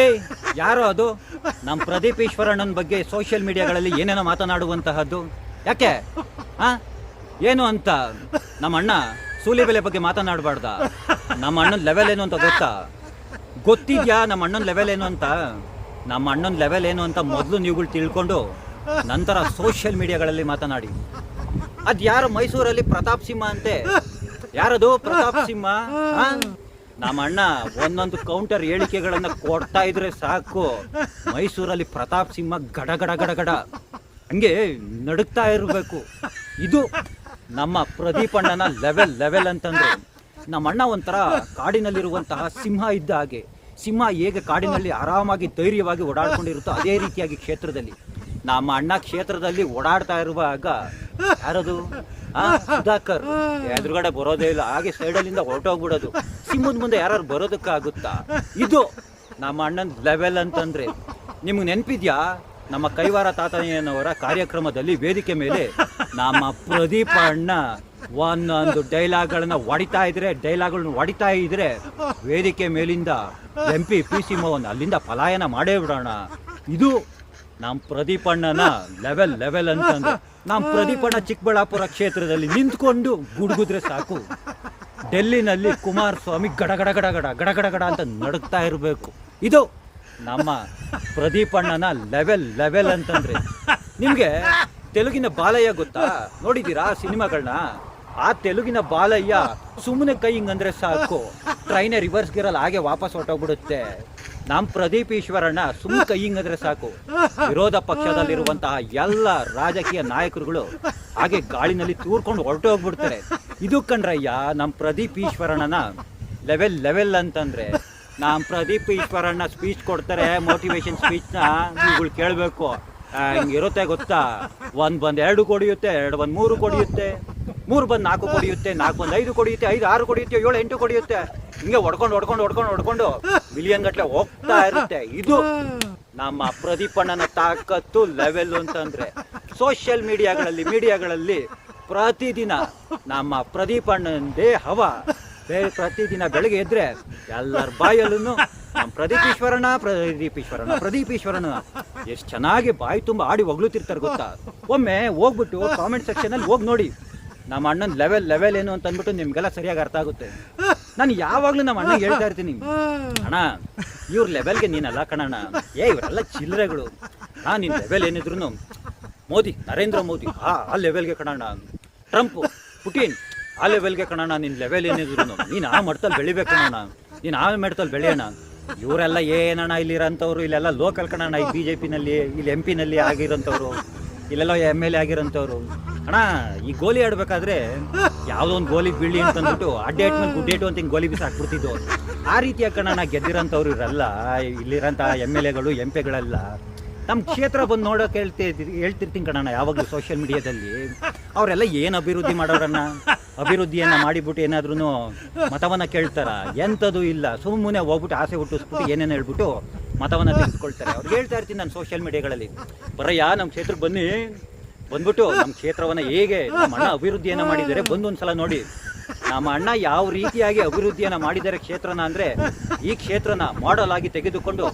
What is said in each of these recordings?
ಏಯ್ ಯಾರು ಅದು? ನಮ್ಮ ಪ್ರದೀಪ್ ಈಶ್ವರಣ್ಣನ ಬಗ್ಗೆ ಸೋಷಿಯಲ್ ಮೀಡಿಯಾಗಳಲ್ಲಿ ಏನೇನೋ ಮಾತನಾಡುವಂತಹದ್ದು. ಯಾಕೆ? ಹಾ? ಏನು ಅಂತ? ನಮ್ಮ ಅಣ್ಣ ಸೂಲಿಬೆಲೆ ಬಗ್ಗೆ ಮಾತನಾಡಬಾರ್ದ? ನಮ್ಮ ಅಣ್ಣನ ಲೆವೆಲ್ ಏನು ಅಂತ ಗೊತ್ತಾ? ಗೊತ್ತಿದ್ಯಾ ನಮ್ಮ ಅಣ್ಣನ ಲೆವೆಲ್ ಏನು ಅಂತ? ನಮ್ಮ ಅಣ್ಣನ ಲೆವೆಲ್ ಏನು ಅಂತ ಮೊದಲು ನೀವುಗಳು ತಿಳ್ಕೊಂಡು ನಂತರ ಸೋಷಿಯಲ್ ಮೀಡಿಯಾಗಳಲ್ಲಿ ಮಾತನಾಡಿ. ಅದ್ ಯಾರು ಮೈಸೂರಲ್ಲಿ ಪ್ರತಾಪ್ ಸಿಂಹ ಅಂತೆ? ಯಾರದು? ಪ್ರತಾಪ್ ಸಿಂಹ? ನಮ್ಮ ಅಣ್ಣ ಒಂದೊಂದು ಕೌಂಟರ್ ಹೇಳಿಕೆಗಳನ್ನ ಕೊಡ್ತಾ ಇದ್ರೆ ಸಾಕು. ಮೈಸೂರಲ್ಲಿ ಪ್ರತಾಪ್ ಸಿಂಹ ಗಡ ಗಡ ಗಡ ಗಡ. ಹಂಗೆ ನಡುಕ್ತಾ ಇರಬೇಕು. ಇದು ನಮ್ಮ ಪ್ರದೀಪ್ ಅಣ್ಣನ ಲೆವೆಲ್ ಲೆವೆಲ್ ಅಂತಂದ್ರೆ. ನಮ್ಮ ಅಣ್ಣ ಒಂಥರ ಕಾಡಿನಲ್ಲಿರುವಂತಹ ಸಿಂಹ ಇದ್ದ ಹಾಗೆ. ಸಿಂಹ ಹೇಗೆ ಕಾಡಿನಲ್ಲಿ ಆರಾಮಾಗಿ ಧೈರ್ಯವಾಗಿ ಓಡಾಡ್ಕೊಂಡಿರುತ್ತೋ ಅದೇ ರೀತಿಯಾಗಿ ಕ್ಷೇತ್ರದಲ್ಲಿ. ನಮ್ಮ ಅಣ್ಣ ಕ್ಷೇತ್ರದಲ್ಲಿ ಓಡಾಡ್ತಾ ಇರುವಾಗ ಯಾರದು? ಸುಧಾಕರ್. ಎದುರುಗಡೆ ಬರೋದೇ ಇಲ್ಲ. ಹಾಗೆ ಸೈಡಲ್ಲಿಂದ ಹೊರಟೋಗ್ಬಿಡೋದು. ಸಿಂಹದ ಮುಂದೆ ಯಾರು ಬರೋದಕ್ಕಾಗುತ್ತಾ? ಇದು ನಮ್ಮ ಅಣ್ಣನ ಲೆವೆಲ್ ಅಂತಂದ್ರೆ. ನಿಮ್ಗೆ ನೆನಪಿದ್ಯಾ? ನಮ್ಮ ಕೈವಾರ ತಾತಯ್ಯನವರ ಕಾರ್ಯಕ್ರಮದಲ್ಲಿ ವೇದಿಕೆ ಮೇಲೆ ನಮ್ಮ ಪ್ರದೀಪ ಅಣ್ಣ ಒಂದೊಂದು ಡೈಲಾಗ್ಗಳನ್ನ ಹೊಡಿತಾ ಇದ್ರೆ, ಡೈಲಾಗ್ಗಳನ್ನ ಹೊಡಿತಾ ಇದ್ರೆ ವೇದಿಕೆ ಮೇಲಿಂದ M P P C Mohan ಅಲ್ಲಿಂದ ಪಲಾಯನ ಮಾಡೇ ಬಿಡೋಣ. ಇದು ನಮ್ಮ ಪ್ರದೀಪ ಅಣ್ಣನ ಲೆವೆಲ್ ಲೆವೆಲ್ ಅಂತಂದ್ರೆ. ನಮ್ಮ ಪ್ರದೀಪ್ ಅಣ್ಣ ಚಿಕ್ಕಬಳ್ಳಾಪುರ ಕ್ಷೇತ್ರದಲ್ಲಿ ನಿಂತ್ಕೊಂಡು ಗುಡುಗುದ್ರೆ ಸಾಕು. ಡೆಲ್ಲಿನಲ್ಲಿ ಕುಮಾರಸ್ವಾಮಿ ಗಡ ಗಡಗಡ ಗಡಗಡ ಗಡ ಅಂತ ನಡುಕ್ತಾ ಇರಬೇಕು. ಇದು ನಮ್ಮ ಪ್ರದೀಪ್ ಅಣ್ಣನ ಲೆವೆಲ್ ಲೆವೆಲ್ ಅಂತಂದ್ರೆ. ನಿಮ್ಗೆ ತೆಲುಗಿನ ಬಾಲಯ್ಯ ಗೊತ್ತಾ? ನೋಡಿದ್ದೀರಾ ಸಿನಿಮಾಗಳನ್ನ ಆ ತೆಲುಗಿನ ಬಾಲಯ್ಯ ಸುಮ್ಮನೆ ಕೈ ಹಿಂಗಂದ್ರೆ ಸಾಕು. ಟ್ರೈನೇ ರಿವರ್ಸ್ ಗಿರಲ್ಲಿ ಹಾಗೆ ವಾಪಸ್ ಹೊರಟೋಗ್ಬಿಡುತ್ತೆ. ನಮ್ಮ ಪ್ರದೀಪ್ ಈಶ್ವರಣ್ಣ ಸುಮ್ ಕೈ ಹಿಂಗಂದ್ರೆ ಸಾಕು. ವಿರೋಧ ಪಕ್ಷದಲ್ಲಿರುವಂತಹ ಎಲ್ಲ ರಾಜಕೀಯ ನಾಯಕರುಗಳು ಹಾಗೆ ಗಾಳಿನಲ್ಲಿ ತೂರ್ಕೊಂಡು ಹೊರಟೋಗ್ಬಿಡ್ತಾರೆ ಇದು ಕಣ್ರಯ್ಯ ನಮ್ಮ ಪ್ರದೀಪ್ ಈಶ್ವರಣ್ಣನ ಲೆವೆಲ್ ಲೆವೆಲ್ ಅಂತಂದ್ರೆ ನಮ್ಮ ಪ್ರದೀಪ್ ಈಶ್ವರಣ್ಣ ಸ್ಪೀಚ್ ಕೊಡ್ತಾರೆ ಮೋಟಿವೇಶನ್ ಸ್ಪೀಚ್ನ ಇವುಗಳು ಕೇಳಬೇಕು. ಹಿಂಗಿರುತ್ತೆ ಗೊತ್ತಾ? ಒಂದ್ ಬಂದ್ ಎರಡು ಕೊಡಿಯುತ್ತೆ, ಎರಡು ಬಂದ್ ಮೂರು ಕೊಡಿಯುತ್ತೆ. ಮೂರು ಬಂದು ನಾಲ್ಕು ಕೊಡಿಯುತ್ತೆ, ನಾಲ್ಕು ಬಂದು ಐದು ಕೊಡಿಯುತ್ತೆ, ಐದು ಆರು ಕೊಡಿಯುತ್ತೆ, ಏಳು ಎಂಟು ಕೊಡಿಯುತ್ತೆ. ಹಿಂಗೆ ಹೊಡ್ಕೊಂಡು ಹೊಡ್ಕೊಂಡು ಹೊಡ್ಕೊಂಡು ಹೊಡ್ಕೊಂಡು ಮಿಲಿಯನ್ ಗಟ್ಟಲೆ ಹೋಗ್ತಾ ಇರುತ್ತೆ. ಇದು ನಮ್ಮ ಪ್ರದೀಪಣ್ಣನ ತಾಕತ್ತು ಲೆವೆಲ್ ಅಂತಂದ್ರೆ ಸೋಷಿಯಲ್ ಮೀಡಿಯಾಗಳಲ್ಲಿ ಮೀಡಿಯಾಗಳಲ್ಲಿ ಪ್ರತಿದಿನ ನಮ್ಮ ಪ್ರದೀಪಣ್ಣಂದೇ ಹವ. ಪ್ರತಿದಿನ ಬೆಳಗ್ಗೆ ಎದ್ರೆ ಎಲ್ಲರ ಬಾಯಲ್ಲೂ ನಮ್ಮ ಪ್ರದೀಪ್ ಈಶ್ವರನ ಪ್ರದೀಪ್ ಈಶ್ವರನ ಪ್ರದೀಪ್ ಈಶ್ವರನ ಎಷ್ಟು ಚೆನ್ನಾಗಿ ಬಾಯಿ ತುಂಬ ಆಡಿ ಹೊಗಳುತ್ತಿರ್ತಾರೆ ಗೊತ್ತಾ? ಒಮ್ಮೆ ಹೋಗ್ಬಿಟ್ಟು ಕಾಮೆಂಟ್ ಸೆಕ್ಷನ್ ಅಲ್ಲಿ ಹೋಗಿ ನೋಡಿ. ನಮ್ಮ ಅಣ್ಣನ ಲೆವೆಲ್ ಲೆವೆಲ್ ಏನು ಅಂತ ಅಂದ್ಬಿಟ್ಟು ನಿಮ್ಗೆಲ್ಲ ಸರಿಯಾಗಿ ಅರ್ಥ ಆಗುತ್ತೆ. ನಾನು ಯಾವಾಗ್ಲೂ ನಮ್ಮ ಅಣ್ಣ ಹೇಳ್ತಾ ಇರ್ತೀನಿ. ಅಣ್ಣ, ಇವ್ರ ಲೆವೆಲ್ಗೆ ನೀನಲ್ಲ ಕಣಣ್ಣ. ಏ, ಇವರೆಲ್ಲ ಚಿಲ್ಲರೆಗಳು. ಹಾ, ನಿನ್ ಲೆವೆಲ್ ಏನಿದ್ರು ಮೋದಿ, ನರೇಂದ್ರ ಮೋದಿ ಆ ಆ ಲೆವೆಲ್ಗೆ ಕಣಣ್ಣ. ಟ್ರಂಪ್, ಪುಟಿನ್, ಆ ಲೆವೆಲ್ಗೆ ಕಣಣ್ಣ ನಿನ್ ಲೆವೆಲ್ ಏನಿದ್ರು ನೀನ್ ಆ ಮಟ್ಟದಲ್ಲಿ ಬೆಳಿಬೇಕು ಕಣಣ್ಣ. ನೀನ್ ಆ ಮಟ್ಟದಲ್ಲಿ ಬೆಳೆಯೋಣ. ಇವರೆಲ್ಲ ಏನಣ್ಣ ಇಲ್ಲಿರೋಂಥವ್ರು? ಇಲ್ಲೆಲ್ಲ ಲೋಕಲ್ ಕಣಣ್ಣ, ಈ ಬಿ ಜೆ ಪಿನಲ್ಲಿ ಇಲ್ಲಿ ಎಂ ಪಿನಲ್ಲಿ ಆಗಿರೋಂಥವ್ರು. ಇಲ್ಲೆಲ್ಲ ಎಂ ಎಲ್ ಎ ಆಗಿರೋಂಥವ್ರು. ಅಣ್ಣ, ಈ ಗೋಲಿ ಆಡ್ಬೇಕಾದ್ರೆ ಯಾವುದೋ ಒಂದು ಗೋಲಿ ಬೀಳಿ ಅಂತ ಅಂದ್ಬಿಟ್ಟು ಅಡ್ಡೇಟ್ ಮೇಲೆ ಗುಡ್ಡೇಟು ಅಂತ ಹಿಂಗೆ ಗೋಲಿ ಬಿಸಿ ಹಾಕ್ಬಿಡ್ತಿದ್ದು ಆ ರೀತಿಯ ನಾ ಗೆದ್ದಿರೋಂಥವ್ರು ಇರಲ್ಲ. ಇಲ್ಲಿರೋಂಥ ಎಂ ಎಲ್ ಎಗಳು, ಎಂ ಪಿಗಳೆಲ್ಲ ನಮ್ಮ ಕ್ಷೇತ್ರ ಬಂದು ನೋಡೋಕೆ ಹೇಳ್ತಿ, ಹೇಳ್ತಿರ್ತೀನಿ ಕಣಣ್ಣ ಯಾವಾಗಲೂ ಸೋಷಿಯಲ್ ಮೀಡಿಯಾದಲ್ಲಿ ಅವರೆಲ್ಲ ಏನು ಅಭಿವೃದ್ಧಿ ಮಾಡೋರನ್ನ ಅಭಿವೃದ್ಧಿಯನ್ನ ಮಾಡಿಬಿಟ್ಟು ಏನಾದ್ರೂ ಮತವನ್ನ ಕೇಳ್ತಾರ? ಎಂಥದ್ದು ಇಲ್ಲ. ಸುಮ್ಮನೆ ಹೋಗ್ಬಿಟ್ಟು ಆಸೆ ಹುಟ್ಟಿಸ್ಬಿಟ್ಟು ಏನೇನು ಹೇಳ್ಬಿಟ್ಟು ಮತವನ್ನ ತೆಗೆದುಕೊಳ್ತಾರೆ. ಅವ್ರಿಗೆ ಹೇಳ್ತಾ ಇರ್ತೀನಿ ನಾನು ಸೋಷಿಯಲ್ ಮೀಡಿಯಾಗಳಲ್ಲಿ ಬರಯ್ಯ ನಮ್ಮ ಕ್ಷೇತ್ರಕ್ಕೆ ಬನ್ನಿ. ಬಂದ್ಬಿಟ್ಟು ನಮ್ಮ ಕ್ಷೇತ್ರವನ್ನ ಹೇಗೆ ನಮ್ಮ ಅಣ್ಣ ಅಭಿವೃದ್ಧಿಯನ್ನ ಮಾಡಿದ್ದಾರೆ, ಬಂದು ಒಂದ್ಸಲ ನೋಡಿ. ನಮ್ಮ ಅಣ್ಣ ಯಾವ ರೀತಿಯಾಗಿ ಅಭಿವೃದ್ಧಿಯನ್ನ ಮಾಡಿದ್ದಾರೆ ಕ್ಷೇತ್ರನ ಅಂದ್ರೆ, ಈ ಕ್ಷೇತ್ರನ ಮಾಡಲ್ ಆಗಿ ತೆಗೆದುಕೊಂಡು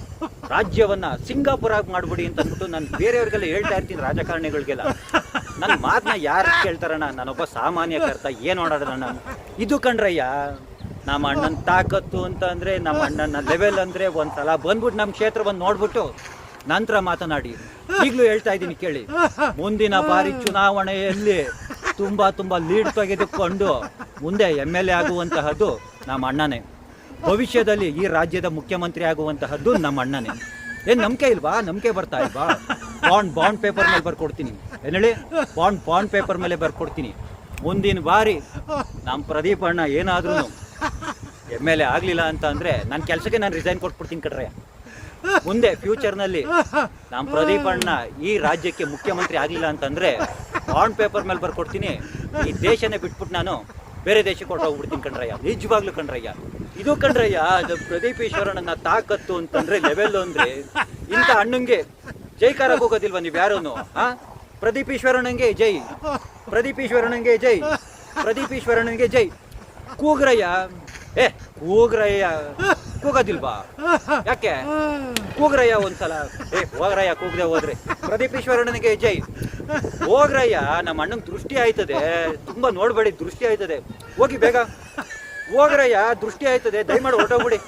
ರಾಜ್ಯವನ್ನ ಸಿಂಗಾಪುರ ಆಗಿ ಮಾಡ್ಬಿಡಿ ಅಂತ ಅಂದ್ಬಿಟ್ಟು ನಾನು ಬೇರೆಯವ್ರಿಗೆಲ್ಲ ಹೇಳ್ತಾ ಇರ್ತೀನಿ ರಾಜಕಾರಣಿಗಳಿಗೆಲ್ಲ. ನನ್ನ ಮಾತನ್ನ ಯಾರು ಕೇಳ್ತಾರಣ್ಣ? ನಾನೊಬ್ಬ ಸಾಮಾನ್ಯ ಕರ್ತ, ಏನ್ ನಾನು ಇದು ಕಣ್ರಯ್ಯ ನಮ್ಮ ಅಣ್ಣನ ತಾಕತ್ತು ಅಂತ ಅಂದ್ರೆ ನಮ್ಮ ಅಣ್ಣನ ಲೆವೆಲ್ ಅಂದ್ರೆ ಒಂದ್ಸಲ ಬಂದ್ಬಿಟ್ಟು ನಮ್ಮ ಕ್ಷೇತ್ರ ಬಂದು ನೋಡ್ಬಿಟ್ಟು ನಂತರ ಮಾತನಾಡಿ. ಈಗ್ಲೂ ಹೇಳ್ತಾ ಇದ್ದೀನಿ ಕೇಳಿ. ಮುಂದಿನ ಬಾರಿ ಚುನಾವಣೆಯಲ್ಲಿ ತುಂಬಾ ತುಂಬಾ ಲೀಡ್ ತೆಗೆದುಕೊಂಡು ಮುಂದೆ ಎಂ ಎಲ್ ಎ ಆಗುವಂತಹದ್ದು ನಮ್ಮ ಅಣ್ಣನೇ. ಭವಿಷ್ಯದಲ್ಲಿ ಈ ರಾಜ್ಯದ ಮುಖ್ಯಮಂತ್ರಿ ಆಗುವಂತಹದ್ದು ನಮ್ಮ ಅಣ್ಣನೇ. ಏನ್ ನಂಬಿಕೆ ಇಲ್ವಾ? ನಂಬಿಕೆ ಬರ್ತಾ ಇಲ್ವಾ? ಬಾಂಡ್ ಬಾಂಡ್ ಪೇಪರ್ ಮೇಲೆ ಬರ್ಕೊಡ್ತೀನಿ. ಏನ್ ಹೇಳಿ? ಬಾಂಡ್ ಬಾಂಡ್ ಪೇಪರ್ ಮೇಲೆ ಬರ್ಕೊಡ್ತೀನಿ. ಮುಂದಿನ ಬಾರಿ ನಮ್ಮ ಪ್ರದೀಪ್ ಅಣ್ಣ ಏನಾದ್ರೂ ಎಂ ಎಲ್ ಎ ಆಗ್ಲಿಲ್ಲ ಅಂತ ಅಂದ್ರೆ ನನ್ನ ಕೆಲಸಕ್ಕೆ ನಾನು ರಿಸೈನ್ ಕೊಟ್ಬಿಡ್ತೀನಿ ಕಡ್ರೆ ಮುಂದೆ ಫ್ಯೂಚರ್ನಲ್ಲಿ ನಮ್ಮ ಪ್ರದೀಪ್ ಅಣ್ಣ ಈ ರಾಜ್ಯಕ್ಕೆ ಮುಖ್ಯಮಂತ್ರಿ ಆಗಲಿಲ್ಲ ಅಂತಂದ್ರೆ ಬಾಂಡ್ ಪೇಪರ್ ಮೇಲೆ ಬರ್ಕೊಡ್ತೀನಿ. ಈ ದೇಶನೇ ಬಿಟ್ಬಿಟ್ಟು ನಾನು ಬೇರೆ ದೇಶಕ್ಕೆ ಹೋಗ್ಬಿಡ್ತೀನಿ ಕಣ್ರಯ್ಯ. ನಿಜವಾಗ್ಲೂ ಕಣ್ರಯ್ಯ. ಇದು ಕಣ್ರಯ್ಯ, ಅದು ಪ್ರದೀಪ್ ಈಶ್ವರಣ್ಣನ ತಾಕತ್ತು ಅಂತಂದ್ರೆ ಲೆವೆಲ್ ಅಂದ್ರೆ ಇಂಥ ಅಣ್ಣಂಗೆ ಜೈಕಾರ ಹೋಗೋದಿಲ್ವ ನೀವು ಯಾರೋನು, ಆ? ಪ್ರದೀಪ್ ಈಶ್ವರಣ್ಣಂಗೆ ಜೈ. ಪ್ರದೀಪ್ ಈಶ್ವರಣ್ಣಂಗೆ ಜೈ. ಪ್ರದೀಪ್ ಈಶ್ವರಣ್ಣಂಗೆ ಜೈ. ಕೂಗ್ರಯ್ಯ ಏ, ಕೂಗ್ರಯ್ಯ. ಕೂಗೋದಿಲ್ವಾ? ಯಾಕೆ? ಕೂಗ್ರಯ್ಯ ಒಂದ್ಸಲ. ಏ, ಹೋಗ್ರಯ್ಯ, ಕೂಗದೆ ಹೋದ್ರೆ. ಪ್ರದೀಪ್ ಈಶ್ವರಣ್ಣನಿಗೆ ಜೈ. ಹೋಗ್ರಯ್ಯ, ನಮ್ಮ ಅಣ್ಣನ್ ದೃಷ್ಟಿ ಆಯ್ತದೆ. ತುಂಬಾ ನೋಡ್ಬೇಡಿ, ದೃಷ್ಟಿ ಆಯ್ತದೆ. ಹೋಗಿ ಬೇಗ. ಹೋಗ್ರಯ್ಯ, ದೃಷ್ಟಿ ಆಯ್ತದೆ. ದಯಮಾಡಿ ಹೊರಟೋಗ್ಬಿಡಿ.